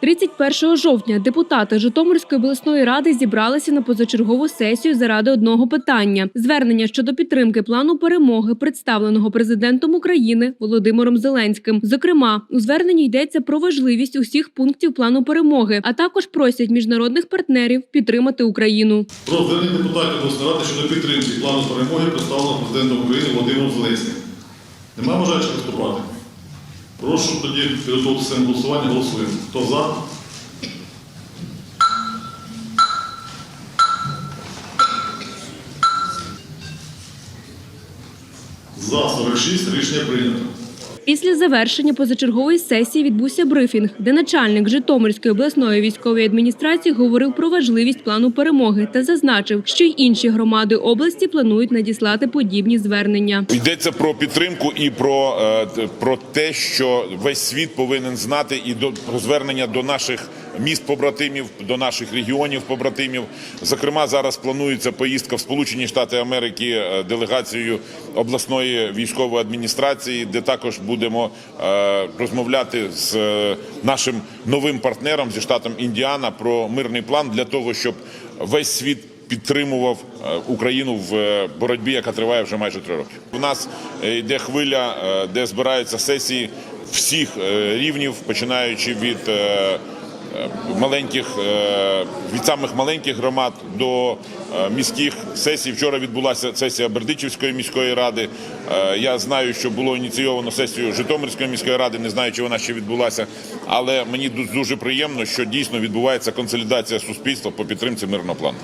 31 жовтня депутати Житомирської обласної ради зібралися на позачергову сесію заради одного питання: звернення щодо підтримки плану перемоги, представленого президентом України Володимиром Зеленським. Зокрема, у зверненні йдеться про важливість усіх пунктів плану перемоги, а також просять міжнародних партнерів підтримати Україну. Про звернення депутатів обласної ради щодо підтримки плану перемоги, представленого президентом України Володимиром Зеленським. Немає бажаючих виступати? Прошу тоді підготуватися на голосування. Голосуємо. Хто за? За 46 рішення прийнято. Після завершення позачергової сесії відбувся брифінг, де начальник Житомирської обласної військової адміністрації говорив про важливість плану перемоги та зазначив, що й інші громади області планують надіслати подібні звернення. Йдеться про підтримку і про, е, про те, що весь світ повинен знати, і до звернення до наших міст побратимів, до наших регіонів побратимів. Зокрема, зараз планується поїздка в Сполучені Штати Америки е, делегацією обласної військової адміністрації, де також будемо е, розмовляти з е, нашим новим партнером зі штатом Індіана про мирний план для того, щоб весь світ підтримував Україну в боротьбі, яка триває вже майже три роки. У нас йде хвиля, де збираються сесії всіх рівнів, починаючи від маленьких е, від самих маленьких громад до е, міських сесій. Вчора відбулася сесія Бердичівської міської ради. Е, Я знаю, що було ініційовано сесію Житомирської міської ради. Не знаю, чи вона ще відбулася, але мені дуже приємно, що дійсно відбувається консолідація суспільства по підтримці мирного плану.